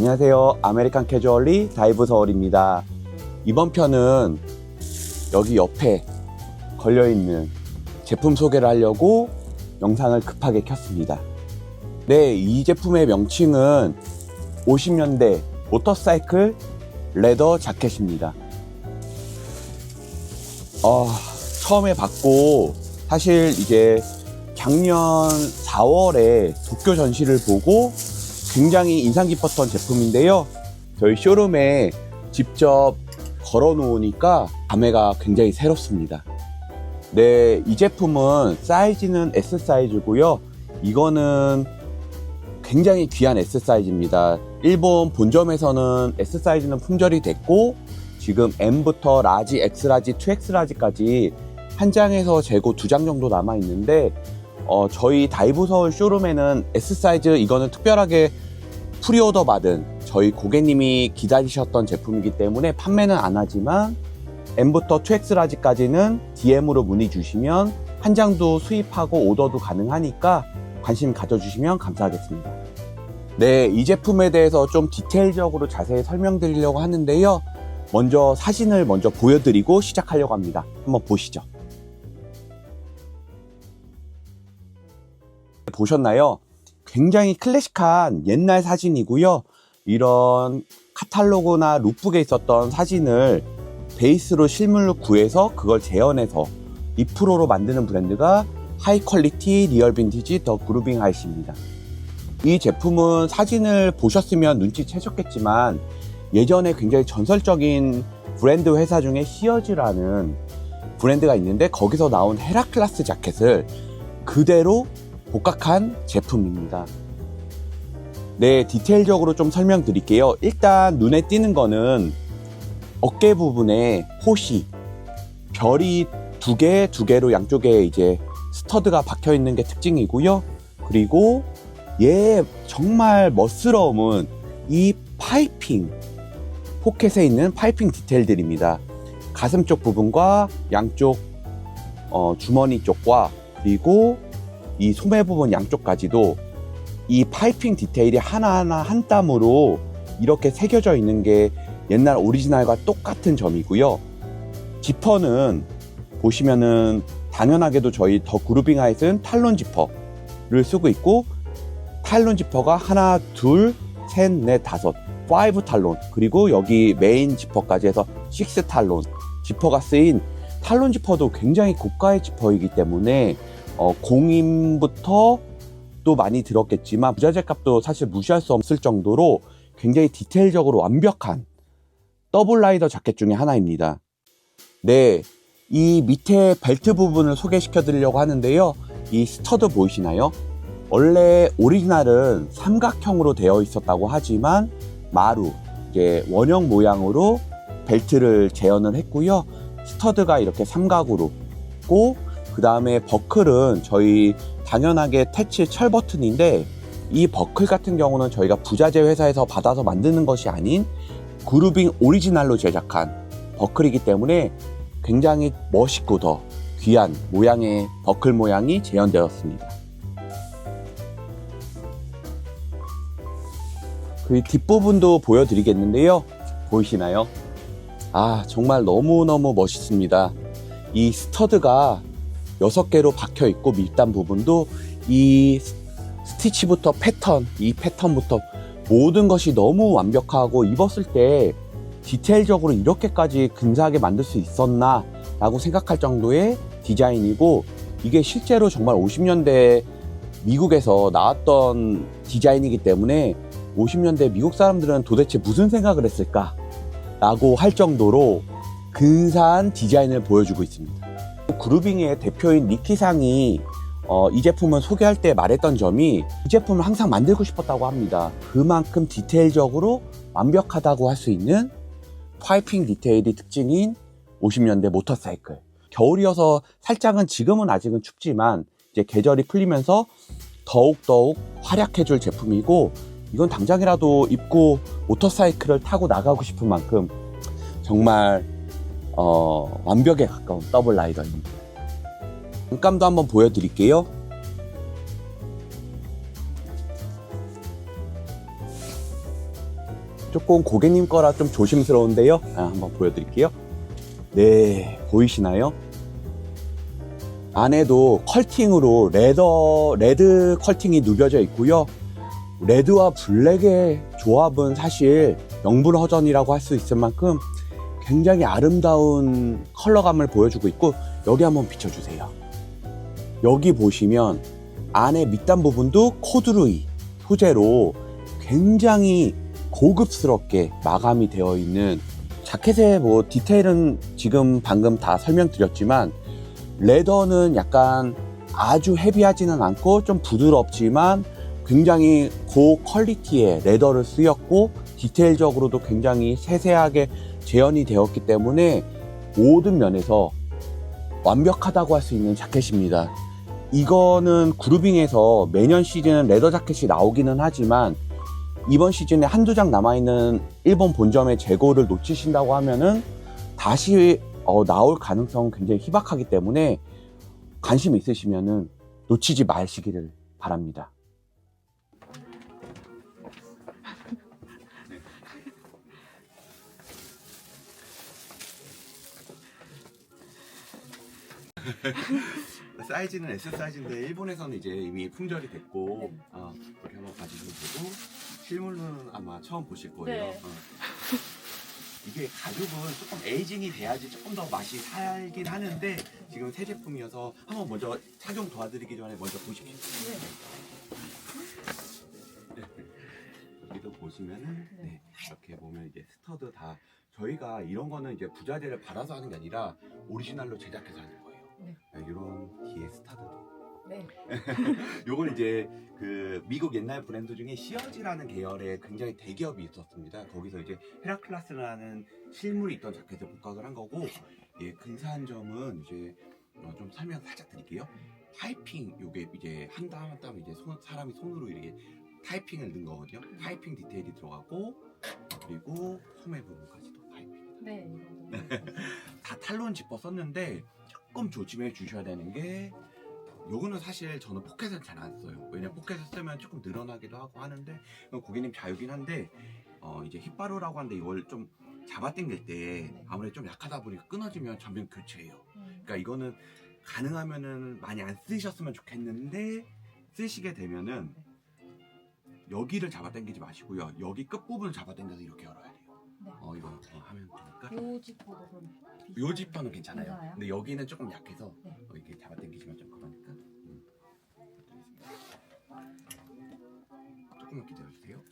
안녕하세요. 아메리칸 캐주얼리 다이브 서울입니다. 이번 편은 여기 옆에 걸려있는 제품 소개를 하려고 영상을 급하게 켰습니다. 네, 이 제품의 명칭은 50년대 모터사이클 레더 자켓입니다. 어, 처음에 받고 사실 이제 작년 4월에 도쿄 전시를 보고 굉장히 인상 깊었던 제품인데요. 저희 쇼룸에 직접 걸어 놓으니까 감회가 굉장히 새롭습니다. 네, 이 제품은 사이즈는 S 사이즈고요. 이거는 굉장히 귀한 S 사이즈입니다. 일본 본점에서는 S 사이즈는 품절이 됐고 지금 M부터 라지, X 라지, 2X 라지까지 한 장에서 재고 두 장 정도 남아 있는데 어, 저희 다이브 서울 쇼룸에는 S 사이즈 이거는 특별하게 프리오더 받은 저희 고객님이 기다리셨던 제품이기 때문에 판매는 안 하지만 M부터 2X 라지까지는 DM으로 문의 주시면 한 장도 수입하고 오더도 가능하니까 관심 가져주시면 감사하겠습니다. 네, 이 제품에 대해서 좀 디테일적으로 자세히 설명드리려고 하는데요. 먼저 사진을 먼저 보여드리고 시작하려고 합니다. 한번 보시죠. 보셨나요? 굉장히 클래식한 옛날 사진이고요. 이런 카탈로그나 룩북에 있었던 사진을 베이스로 실물로 구해서 그걸 재현해서 2%로 만드는 브랜드가 하이 퀄리티 리얼 빈티지 더 그루빙 하이시입니다. 이 제품은 사진을 보셨으면 눈치채셨겠지만 예전에 굉장히 전설적인 브랜드 회사 중에 히어즈라는 브랜드가 있는데 거기서 나온 헤라클라스 자켓을 그대로 복각한 제품입니다. 네, 디테일적으로 좀 설명드릴게요. 일단 눈에 띄는 거는 어깨 부분에 호시, 별이 두 개, 두 개로 양쪽에 이제 스터드가 박혀 있는 게 특징이고요. 그리고 얘 정말 멋스러움은 이 파이핑, 포켓에 있는 파이핑 디테일들입니다. 가슴 쪽 부분과 양쪽 어, 주머니 쪽과 그리고 이 소매 부분 양쪽까지도 이 파이핑 디테일이 하나하나 한 땀으로 이렇게 새겨져 있는 게 옛날 오리지널과 똑같은 점이고요. 지퍼는 보시면은 당연하게도 저희 더 그루빙 하이스는 탈론 지퍼를 쓰고 있고 탈론 지퍼가 하나, 둘, 셋, 넷, 다섯, 5 탈론 그리고 여기 메인 지퍼까지 해서 6 탈론 지퍼가 쓰인 탈론 지퍼도 굉장히 고가의 지퍼이기 때문에 어, 공임부터 또 많이 들었겠지만 부자재 값도 사실 무시할 수 없을 정도로 굉장히 디테일적으로 완벽한 더블 라이더 자켓 중에 하나입니다. 네, 이 밑에 벨트 부분을 소개시켜 드리려고 하는데요. 이 스터드 보이시나요? 원래 오리지널은 삼각형으로 되어 있었다고 하지만 마루, 이게 원형 모양으로 벨트를 재현을 했고요. 스터드가 이렇게 삼각으로 있고 그 다음에 버클은 저희 당연하게 태치 철 버튼인데 이 버클 같은 경우는 저희가 부자재 회사에서 받아서 만드는 것이 아닌 그루빙 오리지널로 제작한 버클이기 때문에 굉장히 멋있고 더 귀한 모양의 버클 모양이 재현되었습니다. 그 뒷부분도 보여드리겠는데요. 보이시나요? 아, 정말 너무너무 멋있습니다. 이 스터드가 6개로 박혀 있고 밑단 부분도 이 스티치부터 패턴, 이 패턴부터 모든 것이 너무 완벽하고 입었을 때 디테일적으로 이렇게까지 근사하게 만들 수 있었나 라고 생각할 정도의 디자인이고 이게 실제로 정말 50년대 미국에서 나왔던 디자인이기 때문에 50년대 미국 사람들은 도대체 무슨 생각을 했을까 라고 할 정도로 근사한 디자인을 보여주고 있습니다. 그루빙의 대표인 니키상이 어, 이 제품을 소개할 때 말했던 점이 이 제품을 항상 만들고 싶었다고 합니다. 그만큼 디테일적으로 완벽하다고 할 수 있는 파이핑 디테일이 특징인 50년대 모터사이클. 겨울이어서 살짝은 지금은 아직은 춥지만 이제 계절이 풀리면서 더욱더욱 활약해줄 제품이고 이건 당장이라도 입고 모터사이클을 타고 나가고 싶은 만큼 정말 어, 완벽에 가까운 더블 라이더입니다. 잠감도 한번 보여드릴게요. 조금 고객님 거라 좀 조심스러운데요. 아, 한번 보여드릴게요. 네, 보이시나요? 안에도 컬팅으로 레더, 레드 컬팅이 누벼져 있고요. 레드와 블랙의 조합은 사실 명불허전이라고 할 수 있을 만큼 굉장히 아름다운 컬러감을 보여주고 있고 여기 한번 비춰주세요. 여기 보시면 안에 밑단 부분도 코드루이 소재로 굉장히 고급스럽게 마감이 되어 있는 자켓의 뭐 디테일은 지금 방금 다 설명드렸지만 레더는 약간 아주 헤비하지는 않고 좀 부드럽지만 굉장히 고 퀄리티의 레더를 쓰였고 디테일적으로도 굉장히 세세하게 재현이 되었기 때문에 모든 면에서 완벽하다고 할 수 있는 자켓입니다. 이거는 그루빙에서 매년 시즌 레더 자켓이 나오기는 하지만 이번 시즌에 한두 장 남아있는 일본 본점의 재고를 놓치신다고 하면은 다시 어, 나올 가능성은 굉장히 희박하기 때문에 관심 있으시면은 놓치지 마시기를 바랍니다. 사이즈는 S 사이즈인데 일본에서는 이제 이미 품절이 됐고 네. 어, 이렇게 한번 봐주시면 되고 실물은 아마 처음 보실 거예요. 네. 어. 이게 가죽은 조금 에이징이 돼야지 조금 더 맛이 살긴 하는데 지금 새 제품이어서 한번 먼저 착용 도와드리기 전에 먼저 보십시오. 네. 여기도 보시면은 네. 네, 이렇게 보면 이제 스터드 다 저희가 이런 거는 이제 부자재를 받아서 하는 게 아니라 오리지널로 제작해서 하는 거예요. 네. 이런 뒤에 스타드도. 네. 요건 이제 그 미국 옛날 브랜드 중에 시어지라는 계열의 굉장히 대기업이 있었습니다. 거기서 이제 헤라클라스라는 실물이 있던 자켓을 복각을 한 거고, 예, 근사한 점은 이제 어, 좀 설명 살짝 드릴게요. 타이핑 요게 이제 한 땀 한 땀 이제 손, 사람이 손으로 이렇게 타이핑을 넣은 거거든요. 타이핑 디테일이 들어가고 그리고 소매 부분까지도 타이핑. 네. 다 탈론 지퍼 썼는데 조금 조심해 주셔야 되는 게 요거는 사실 저는 포켓을 잘안 써요. 왜냐면 포켓을 쓰면 조금 늘어나기도 하고 하는데 고객님 자유긴 한데 어 이제 힙바로라고 하는데 이걸 좀 잡아당길 때 네. 아무래도 좀 약하다 보니까 끊어지면 전면 교체해요. 음. 그러니까 이거는 가능하면은 많이 안 쓰셨으면 좋겠는데 쓰시게 되면은 여기를 잡아당기지 마시고요. 여기 끝 부분을 잡아당겨서 이렇게 열어야 돼요. 네. 어 이거 어, 하면 되니까. 요 지퍼도 그럼 요 지퍼는 괜찮아요. 괜찮아요? 근데 여기는 조금 약해서 네. 어, 이렇게 잡아당기시면 좀 그러니까. 음. 조금만 기다려주세요.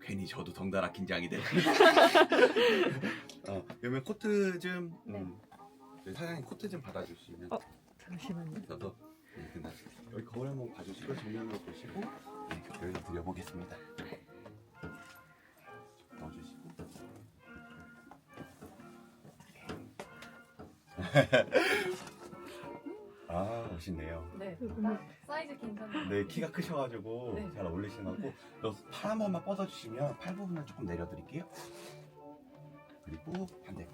괜히 저도 덩달아 긴장이 돼. 어, 그러면 코트 좀 음, 저희 사장님 코트 좀 받아주시면 어, 잠시만요. 저도 네, 여기 거울 한번 봐주시고 정면으로 보시고 네, 여기 드려보겠습니다. 아 멋있네요. 네. 딱 사이즈 괜찮아요. 네 키가 크셔가지고 네. 잘 어울리시는 것 같고 팔한 번만 뻗어주시면 팔 부분을 조금 내려드릴게요. 그리고 반대. 네.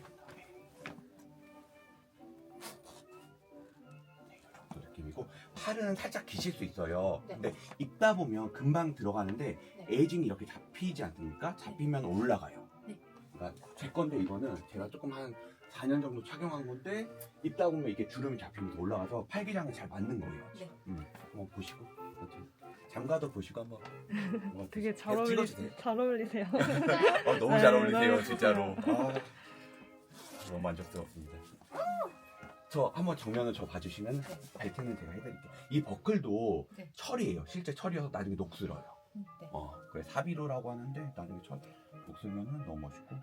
네, 이 느낌이고 팔은 살짝 기실 수 있어요. 네. 근데 입다 보면 금방 들어가는데 네. 에이징이 이렇게 잡히지 않습니까? 잡히면 올라가요. 네. 그러니까 제 건데 이거는 제가 조금 한 4년 정도 착용한 건데 입다 보면 이게 주름이 잡히면서 올라가서 팔기장에 잘 맞는 거예요. 네. 음, 한번 보시고 장가도 보시고 한번 한번 되게 잘 계속 어울리 찍어주세요. 잘 어울리세요. 아, 너무 네, 잘 어울리세요 너무 진짜로. 아, 너무 만족스럽습니다. 저 한번 정면을 저 봐주시면 벨트는 제가 해드릴게요. 이 버클도 네. 철이에요. 실제 철이어서 나중에 녹슬어요. 음, 네. 어, 그래 사비로라고 하는데 나중에 철 녹슬면은 너무 멋있고.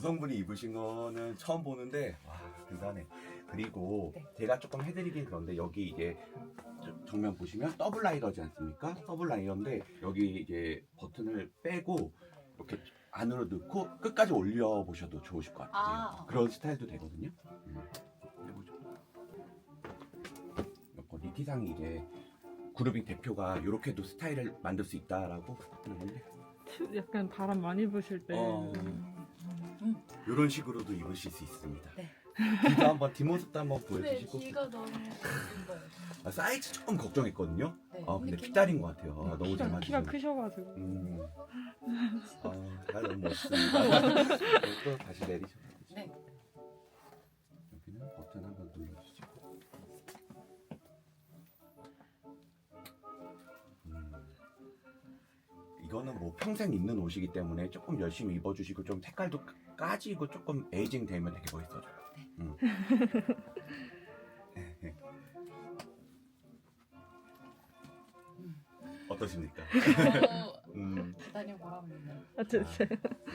여성분이 입으신 거는 처음 보는데 와 대단해. 그리고 네. 제가 조금 해드리긴 그런데 여기 이제 저- 정면 보시면 더블 라이더지 않습니까? 더블 라이더인데 여기 이제 버튼을 빼고 이렇게 안으로 넣고 끝까지 올려 보셔도 좋으실 것 같아요. 아. 그런 스타일도 되거든요. 음. 해보죠. 이거 니티상이 이제 그룹ing 대표가 이렇게도 스타일을 만들 수 있다라고 하는 건데 약간 바람 많이 부실 때. 어. 음, 음. 이런 식으로도 입으실 수 있습니다. 네. 뒤도 한번 뒷모습도 한번 보여주시고 귀가 너무. 아, 사이즈 조금 걱정했거든요. 네. 아 근데 피다린 것 같아요. 아, 너무 잘 키가, 키가 맞으시네. 크셔가지고. 음. 아, 다 너무 멋있습니다. 또 다시 내리셔. 이거는 뭐 평생 입는 옷이기 때문에 조금 열심히 입어주시고 좀 색깔도 까- 까지고 조금 에이징 되면 되게 멋있어져요. 음. 어떠십니까? 너무 음, 기다려 보랍니다. 어쨌든.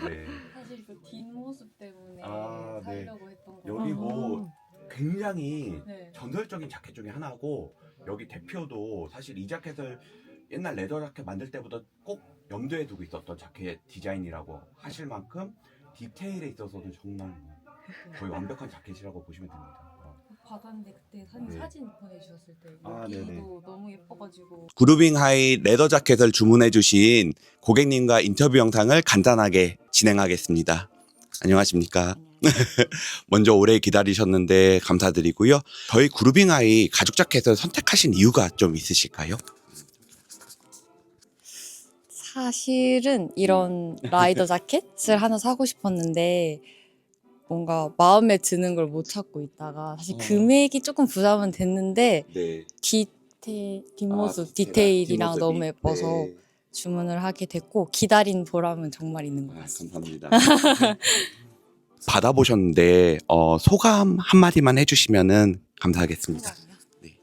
네. 사실 그 뒷모습 때문에 아, 네. 사려고 했던 거. 여기 뭐 굉장히 네. 전설적인 자켓 중에 하나고 여기 대표도 사실 이 자켓을 옛날 레더 자켓 만들 때부터 꼭 염두에 두고 있었던 자켓 디자인이라고 하실 만큼 디테일에 있어서는 정말 뭐 거의 완벽한 자켓이라고 보시면 됩니다. 받았는데 그때 산 네. 사진 보내주셨을 때 아, 여기도 네네. 너무 예뻐가지고 그루빙 하이 레더 자켓을 주문해 주신 고객님과 인터뷰 영상을 간단하게 진행하겠습니다. 안녕하십니까? 먼저 오래 기다리셨는데 감사드리고요. 저희 그루빙 하이 가죽 자켓을 선택하신 이유가 좀 있으실까요? 사실은 이런 라이더 자켓을 하나 사고 싶었는데 뭔가 마음에 드는 걸 못 찾고 있다가 사실 어. 금액이 조금 부담은 됐는데 네. 디테 뒷모습 아, 디테일이랑 뒷모습이? 너무 예뻐서 네. 주문을 하게 됐고 기다린 보람은 정말 있는 것 아, 같습니다. 감사합니다. 받아보셨는데 어, 소감 한 마디만 해주시면은 감사하겠습니다. 네.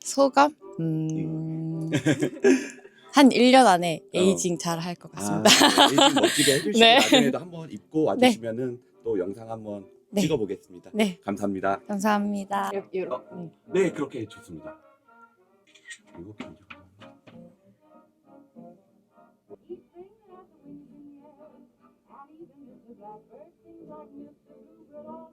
소감? 음... 한 1년 안에 에이징 잘 할 것 같습니다. 아, 에이징 멋지게 해주시고 네. 나중에도 한번 입고 와주시면은 또 영상 한번 네. 찍어보겠습니다. 네, 감사합니다. 감사합니다. 어, 네 그렇게 좋습니다. right, you